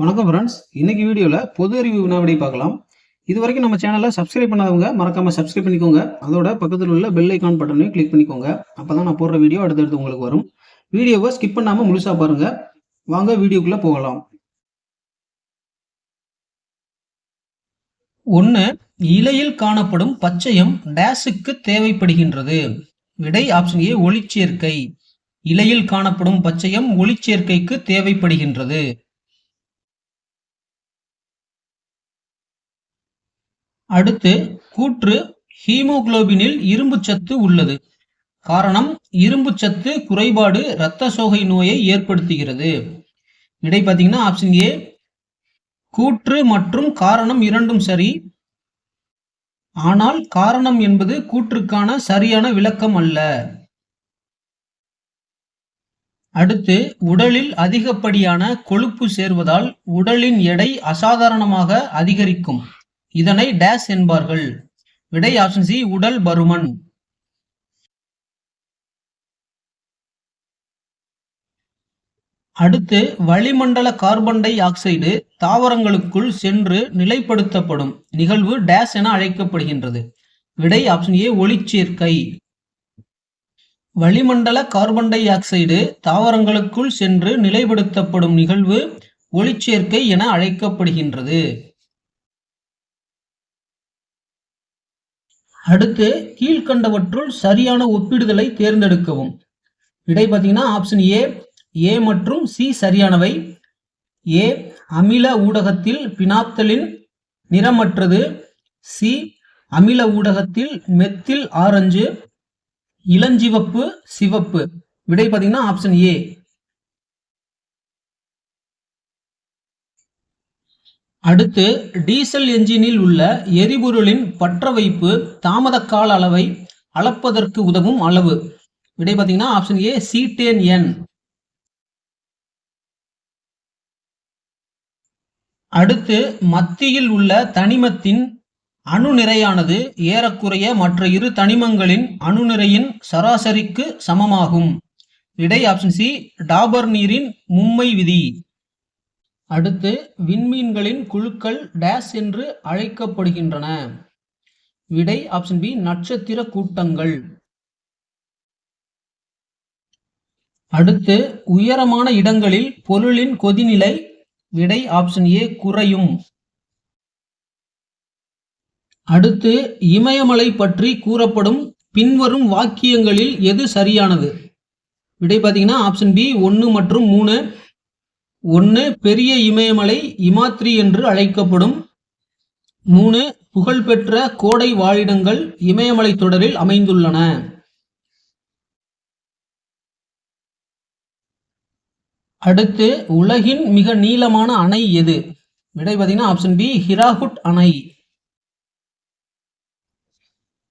வணக்கம் ஃப்ரெண்ட்ஸ் இன்னைக்கு வீடியோவில் பொது அறிவு வினாவிடை பார்க்கலாம். இது வரைக்கும் நம்ம சேனலை சப்ஸ்கிரைப் பண்ணாதவங்க மறக்காம சப்ஸ்கிரைப் பண்ணிக்கோங்க. அதோட பக்கத்தில் உள்ள பெல் ஐக்கான் பட்டனையும் கிளிக் பண்ணிக்கோங்க. அப்பதான் நான் போடுற வீடியோ அடுத்தடுத்து உங்களுக்கு வரும். வீடியோவை ஸ்கிப் பண்ணாமல் முழுசாக பாருங்க. வாங்க வீடியோக்குள்ளே போகலாம். ஒன்று இலையில் காணப்படும் பச்சையம் டேஸுக்கு தேவைப்படுகின்றது. விடை ஆப்ஷன் ஏ ஒளிச்சேர்க்கை. இலையில் காணப்படும் பச்சையம் ஒளிச்சேர்க்கைக்கு தேவைப்படுகின்றது. அடுத்து கூற்று ஹீமோகுளோபினில் இரும்புச்சத்து உள்ளது. காரணம் இரும்புச்சத்து குறைபாடு இரத்த சோகை நோயை ஏற்படுத்துகிறது. விடை பார்த்தீங்கன்னா ஆப்ஷன் ஏ கூற்று மற்றும் காரணம் இரண்டும் சரி. ஆனால் காரணம் என்பது கூற்றுக்கான சரியான விளக்கம் அல்ல. அடுத்து உடலில் அதிகப்படியான கொழுப்பு சேர்வதால் உடலின் எடை அசாதாரணமாக அதிகரிக்கும். இதனை டேஸ் என்பார்கள். விடை ஆப்ஷன் சி உடல் பருமன். அடுத்து வளிமண்டல கார்பன் டை ஆக்சைடு தாவரங்களுக்குள் சென்று நிலைப்படுத்தப்படும். நிகழ்வு டேஸ் என அழைக்கப்படுகின்றது. விடை ஆப்ஷன் ஏ ஒளிச்சேர்க்கை. வளிமண்டல கார்பன் டை ஆக்சைடு தாவரங்களுக்குள் சென்று நிலைப்படுத்தப்படும் நிகழ்வு ஒளிச்சேர்க்கை என அழைக்கப்படுகின்றது. அடுத்து கீழ்கண்டவற்றுள் சரியான ஒப்பிடுதலை தேர்ந்தெடுக்கவும். விடை பார்த்தீங்கன்னா ஆப்ஷன் ஏ ஏ மற்றும் சி சரியானவை. ஏ அமில ஊடகத்தில் பினாப்தலின் நிறமற்றது. சி அமில ஊடகத்தில் மெத்தில் ஆரஞ்சு. இளஞ்சிவப்பு சிவப்பு. விடை பார்த்தீங்கன்னா ஆப்ஷன் ஏ அடுத்து டீசல் என்ஜினில் உள்ள எரிபொருளின் பற்ற வைப்பு தாமத கால அளவை அளப்பதற்கு உதவும் அளவு. விடை பார்த்தீங்கன்னா ஆப்ஷன் ஏ சீட்டேன் என் அடுத்து மத்தியில் உள்ள தனிமத்தின் அணு நிறையானது ஏறக்குறைய மற்ற இரு தனிமங்களின் அணு நிறையின் சராசரிக்கு சமமாகும். விடை ஆப்ஷன் சி டாபர் நீரின் மும்மை விதி. அடுத்து விண்மீன்களின் குழுக்கள் டேஸ் என்று அழைக்கப்படுகின்றன. விடை ஆப்ஷன் பி நட்சத்திர கூட்டங்கள். அடுத்து உயரமான இடங்களில் பொருளின் கொதிநிலை விடை ஆப்ஷன் ஏ குறையும். அடுத்து இமயமலை பற்றி கூறப்படும் பின்வரும் வாக்கியங்களில் எது சரியானது? விடை பார்த்தீங்கன்னா ஆப்ஷன் பி ஒன்று மற்றும் மூணு. ஒன்று பெரிய இமயமலை இமாத்ரி என்று அழைக்கப்படும். மூணு புகழ்பெற்ற கோடை வாழிடங்கள் இமயமலை தொடரில் அமைந்துள்ளன. அடுத்து உலகின் மிக நீளமான அணை எது? விடை பார்த்தீங்கன்னா ஆப்ஷன் பி ஹிராகுட் அணை.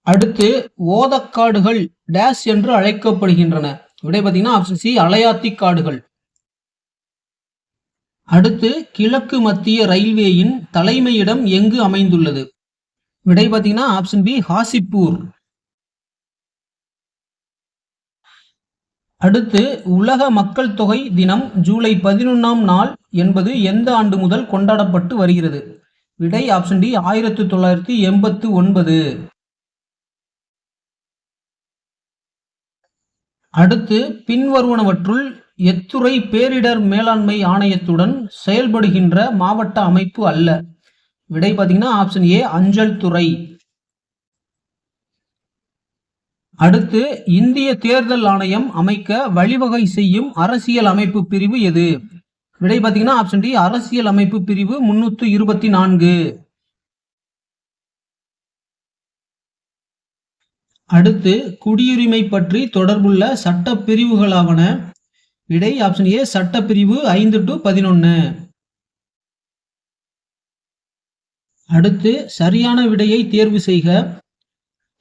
அடுத்து ஓதக்காடுகள் டேஸ் என்று அழைக்கப்படுகின்றன. விடை பார்த்தீங்கன்னா ஆப்ஷன் சி அலையாத்தி காடுகள். அடுத்து கிழக்கு மத்திய ரயில்வேயின் தலைமையிடம் எங்கு அமைந்துள்ளது? விடை பார்த்தீங்கன்னா ஆப்ஷன் பி ஹாசிப்பூர். அடுத்து உலக மக்கள் தொகை தினம் ஜூலை பதினொன்றாம் நாள் என்பது எந்த ஆண்டு முதல் கொண்டாடப்பட்டு வருகிறது? விடை ஆப்ஷன் டி ஆயிரத்தி தொள்ளாயிரத்தி எண்பத்து ஒன்பது. அடுத்து பின்வருவனவற்றுள் எத்துறை பேரிடர் மேலாண்மை ஆணையத்துடன் செயல்படுகின்ற மாவட்ட அமைப்பு அல்ல. விடை பார்த்தீங்கன்னா ஆப்ஷன் ஏ அஞ்சல் துறை. அடுத்து இந்திய தேர்தல் ஆணையம் அமைக்க வழிவகை செய்யும் அரசியல் அமைப்பு பிரிவு எது? விடை பார்த்தீங்கன்னா ஆப்ஷன் டி அரசியல் அமைப்பு பிரிவு முன்னூத்தி இருபத்தி நான்கு. அடுத்து குடியுரிமை பற்றி தொடர்புள்ள சட்ட பிரிவுகளாவன விடை ஆப்ஷன் ஏ சட்டப்பிரிவு ஐந்து டு பதினொன்று அடுத்து சரியான விடையை தேர்வு செய்க.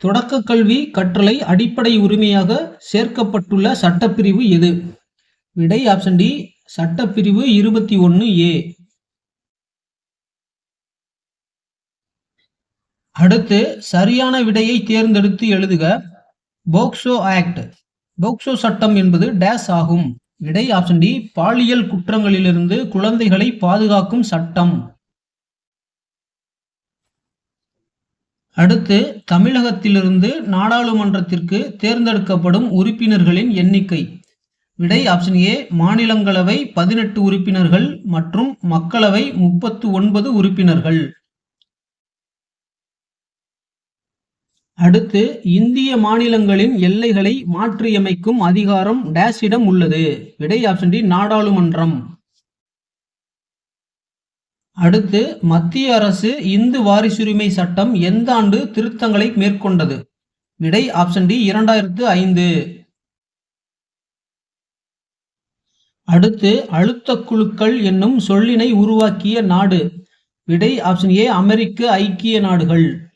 தொடக்க கல்வி கற்றலை அடிப்படை உரிமையாக சேர்க்கப்பட்டுள்ள சட்டப்பிரிவு எது? விடை ஆப்ஷன் டி சட்டப்பிரிவு இருபத்தி ஒன்று ஏ அடுத்து சரியான விடையை தேர்ந்தெடுத்து எழுதுக. POCSO act. போக்சோ சட்டம் என்பது டேஸ் ஆகும். விடை ஆப்ஷன் டி பாலியல் குற்றங்களிலிருந்து குழந்தைகளை பாதுகாக்கும் சட்டம். அடுத்து தமிழகத்திலிருந்து நாடாளுமன்றத்திற்கு தேர்ந்தெடுக்கப்படும் உறுப்பினர்களின் எண்ணிக்கை. விடை ஆப்ஷன் ஏ மாநிலங்களவை பதினெட்டு உறுப்பினர்கள் மற்றும் மக்களவை முப்பத்து ஒன்பது உறுப்பினர்கள். அடுத்து இந்திய மாநிலங்களின் எல்லைகளை மாற்றியமைக்கும் அதிகாரம் டேஷிடம் உள்ளது. விடை ஆப்ஷன் டி நாடாளுமன்றம். அடுத்து மத்திய அரசு இந்து வாரிசுரிமை சட்டம் எந்த ஆண்டு திருத்தங்களை மேற்கொண்டது? விடை ஆப்ஷன் டி இரண்டாயிரத்து ஐந்து. அடுத்து அழுத்த குழுக்கள் என்னும் சொல்லினை உருவாக்கிய நாடு. விடை ஆப்ஷன் ஏ அமெரிக்க ஐக்கிய நாடுகள்.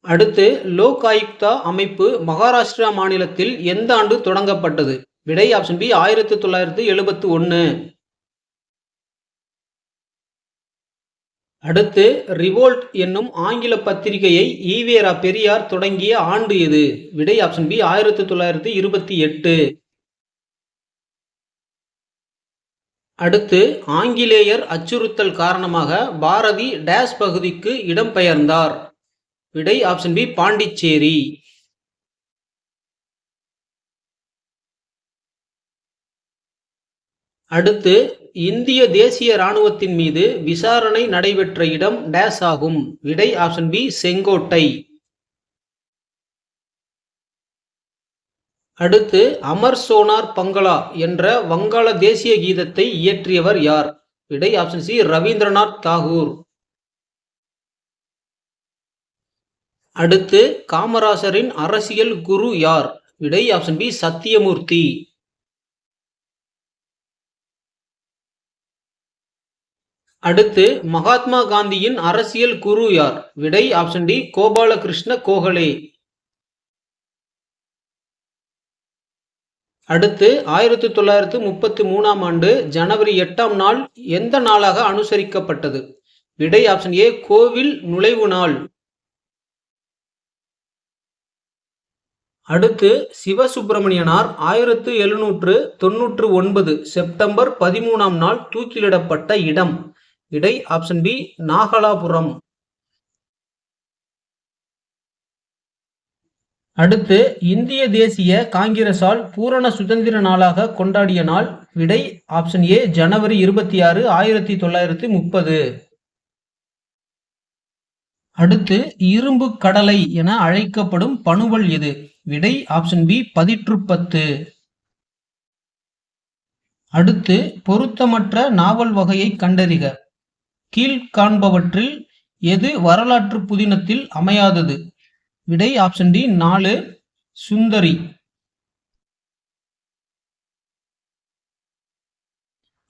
அடுத்து லோக் ஆயுக்தா அமைப்பு மகாராஷ்டிரா மாநிலத்தில் எந்த ஆண்டு தொடங்கப்பட்டது? விடை ஆப்ஷன் பி ஆயிரத்தி தொள்ளாயிரத்தி எழுபத்தி ஒன்று அடுத்து ரிவோல்ட் என்னும் ஆங்கில பத்திரிகையை ஈவேரா பெரியார் தொடங்கிய ஆண்டு எது? விடை ஆப்ஷன் பி ஆயிரத்தி தொள்ளாயிரத்தி இருபத்தி எட்டு. அடுத்து ஆங்கிலேயர் அச்சுறுத்தல் காரணமாக பாரதி டேஷ் பகுதிக்கு இடம்பெயர்ந்தார். விடை ஆப்ஷன் பி பாண்டிச்சேரி. அடுத்து இந்திய தேசிய ராணுவத்தின் மீது விசாரணை நடைபெற்ற இடம் டேஸ் ஆகும். விடை ஆப்ஷன் பி செங்கோட்டை. அடுத்து அமர் சோனார் பங்களா என்ற வங்காள தேசிய கீதத்தை இயற்றியவர் யார்? விடை ஆப்ஷன் சி ரவீந்திரநாத் தாகூர். அடுத்து காமராசரின் அரசியல் குரு யார்? விடை ஆப்ஷன் பி சத்தியமூர்த்தி. அடுத்து மகாத்மா காந்தியின் அரசியல் குரு யார்? விடை ஆப்ஷன் டி கோபாலகிருஷ்ண கோகலே. அடுத்து ஆயிரத்தி தொள்ளாயிரத்து முப்பத்தி மூணாம் ஆண்டு ஜனவரி எட்டாம் நாள் எந்த நாளாக அனுசரிக்கப்பட்டது? விடை ஆப்ஷன் ஏ கோவில் நுழைவு நாள். அடுத்து சிவசுப்பிரமணியனார் ஆயிரத்து எழுநூற்று தொன்னூற்று ஒன்பது செப்டம்பர் பதிமூணாம் நாள் தூக்கிலிடப்பட்ட இடம். இடை ஆப்ஷன் பி நாகலாபுரம். அடுத்து இந்திய தேசிய காங்கிரசால் பூரண சுதந்திர நாளாக கொண்டாடிய நாள். விடை ஆப்ஷன் ஏ ஜனவரி இருபத்தி ஆறு ஆயிரத்தி தொள்ளாயிரத்தி முப்பது. அடுத்து இரும்பு கடலை என அழைக்கப்படும் பணுவல் எது? விடை ஆப்ஷன் பி பதிற்றுப்பத்து. அடுத்து பொருத்தமற்ற நாவல் வகையை கண்டறிக. கீழ்காண்பவற்றில் எது வரலாற்று புதினத்தில் அமையாதது? விடை ஆப்ஷன் டி நாலு சுந்தரி.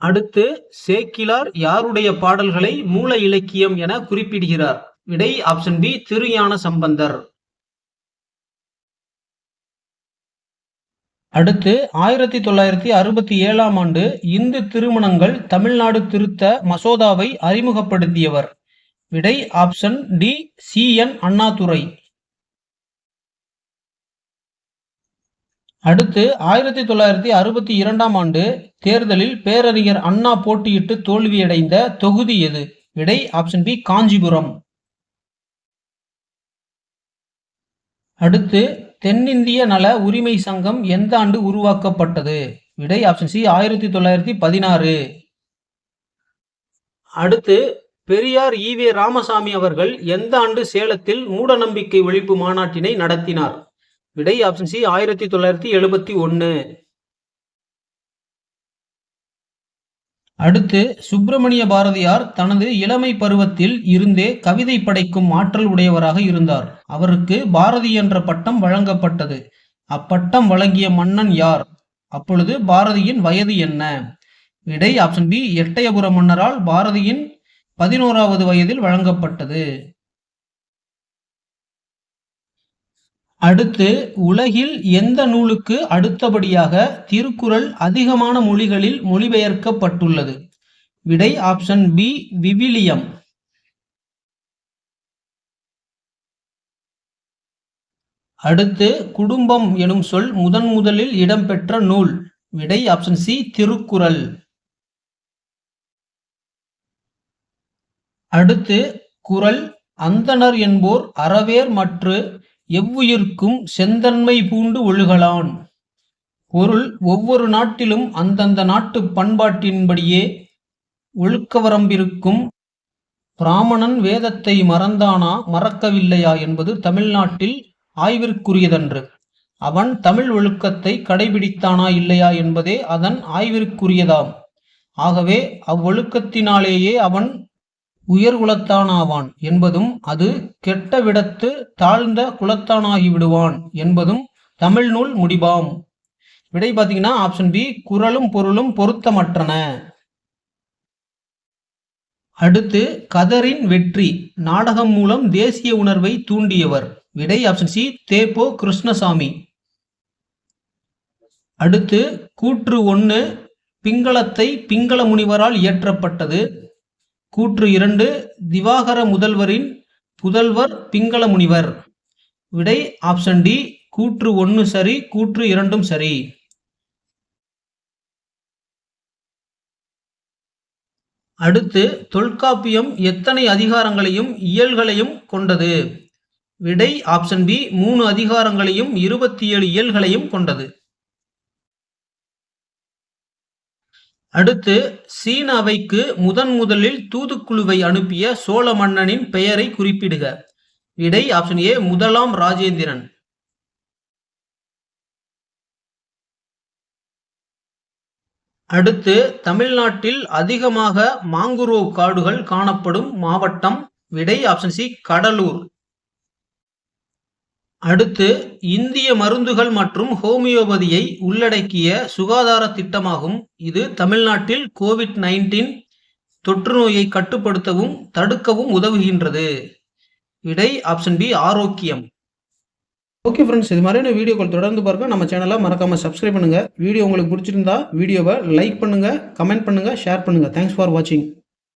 அடுத்து சேக்கிலார் யாருடைய பாடல்களை மூல இலக்கியம் என குறிப்பிடுகிறார்? விடை ஆப்ஷன் பி திருஞான சம்பந்தர். அடுத்து ஆயிரத்தி தொள்ளாயிரத்தி அறுபத்தி ஏழாம் ஆண்டு இந்து திருமணங்கள் தமிழ்நாடு திருத்த மசோதாவை அறிமுகப்படுத்தியவர். விடை option D C N Annadurai. அடுத்து ஆயிரத்தி தொள்ளாயிரத்தி அறுபத்தி இரண்டாம் ஆண்டு தேர்தலில் பேரறிஞர் அண்ணா போட்டியிட்டு தோல்வியடைந்த தொகுதி எது? விடை ஆப்ஷன் பி காஞ்சிபுரம். அடுத்து தென்னிந்திய நல உரிமை சங்கம் எந்த ஆண்டு உருவாக்கப்பட்டது? விடை ஆப்ஷன் சி ஆயிரத்தி தொள்ளாயிரத்தி பதினாறு. அடுத்து பெரியார் ஈவே ராமசாமி அவர்கள் எந்த ஆண்டு சேலத்தில் மூடநம்பிக்கை ஒழிப்பு மாநாட்டினை நடத்தினார்? விடை ஆப்ஷன் சி ஆயிரத்தி தொள்ளாயிரத்தி எழுபத்தி ஒன்று அடுத்து சுப்பிரமணிய பாரதியார் தனது இளமை பருவத்தில் இருந்தே கவிதை படைக்கும் ஆற்றல் உடையவராக இருந்தார். அவருக்கு பாரதி என்ற பட்டம் வழங்கப்பட்டது. அப்பட்டம் வழங்கிய மன்னன் யார்? அப்பொழுது பாரதியின் வயது என்ன? விடை ஆப்ஷன் பி எட்டயபுர மன்னரால் பாரதியின் பதினோராவது வயதில் வழங்கப்பட்டது. அடுத்து உலகில் எந்த நூலுக்கு அடுத்தபடியாக திருக்குறள் அதிகமான மொழிகளில் மொழிபெயர்க்கப்பட்டுள்ளது? விடை ஆப்ஷன் பி விவிலியம். அடுத்து குடும்பம் எனும் சொல் முதன் முதலில் இடம்பெற்ற நூல். விடை ஆப்ஷன் சி திருக்குறள். அடுத்து குறள் அந்தணர் என்போர் அறவேர் மற்று எவ்வுயிர்க்கும் செந்தன்மை பூண்டு ஒழுகலான். பொருள் ஒவ்வொரு நாட்டிலும் அந்தந்த நாட்டு பண்பாட்டின்படியே ஒழுக்கவரம்பிருக்கும். பிராமணன் வேதத்தை மறந்தானா மறக்கவில்லையா என்பது தமிழ்நாட்டில் ஆய்விற்குரியதன்று. அவன் தமிழ் ஒழுக்கத்தை கடைபிடித்தானா இல்லையா என்பதே அதன் ஆய்விற்குரியதாம். ஆகவே அவ்வொழுக்கத்தினாலேயே அவன் உயர் குலத்தானாவான் என்பதும் அது கெட்ட விடத்து தாழ்ந்த குலத்தானாகி விடுவான் என்பதும் தமிழ் நூல் முடிபாம். விடை பார்த்தீங்கன்னா ஆப்ஷன் பி குரலும் பொருளும் பொருத்தமற்றன. அடுத்து கதரின் வெற்றி நாடகம் மூலம் தேசிய உணர்வை தூண்டியவர். விடை ஆப்ஷன் சி தேப்போ கிருஷ்ணசாமி. அடுத்து கூற்று ஒன்று பிங்களத்தை பிங்கள முனிவரால் இயற்றப்பட்டது. கூற்று இரண்டு திவாகர முதல்வரின் புதல்வர் பிங்கள முனிவர். விடை ஆப்ஷன் டி கூற்று ஒன்று சரி கூற்று இரண்டும் சரி. அடுத்து தொல்காப்பியம் எத்தனை அதிகாரங்களையும் இயல்களையும் கொண்டது? விடை ஆப்ஷன் பி மூணு அதிகாரங்களையும் இருபத்தி ஏழு இயல்களையும் கொண்டது. அடுத்து சீன அவைக்கு முதன் முதலில் தூதுக்குழுவை அனுப்பிய சோழ மன்னனின் பெயரை குறிப்பிடுக. விடை ஆப்ஷன் ஏ முதலாம் ராஜேந்திரன். அடுத்து தமிழ்நாட்டில் அதிகமாக மாங்குரோவ் காடுகள் காணப்படும் மாவட்டம். விடை ஆப்ஷன் சி கடலூர். அடுத்து இந்திய மருந்துகள் மற்றும் ஹோமியோபதியை உள்ளடக்கிய சுகாதார திட்டமாகும். இது தமிழ்நாட்டில் கோவிட் நைன்டீன் தொற்று நோயை கட்டுப்படுத்தவும் தடுக்கவும் உதவுகின்றது. விடை ஆப்ஷன் பி ஆரோக்கியம். ஓகே ஃப்ரெண்ட்ஸ் இது மாதிரியான வீடியோக்கள் தொடர்ந்து பாருங்க நம்ம சேனலை மறக்காம சப்ஸ்கிரைப் பண்ணுங்க. வீடியோ உங்களுக்கு பிடிச்சிருந்தா வீடியோவை லைக் பண்ணுங்க கமெண்ட் பண்ணுங்க ஷேர் பண்ணுங்க. தேங்க்ஸ் ஃபார் வாட்சிங்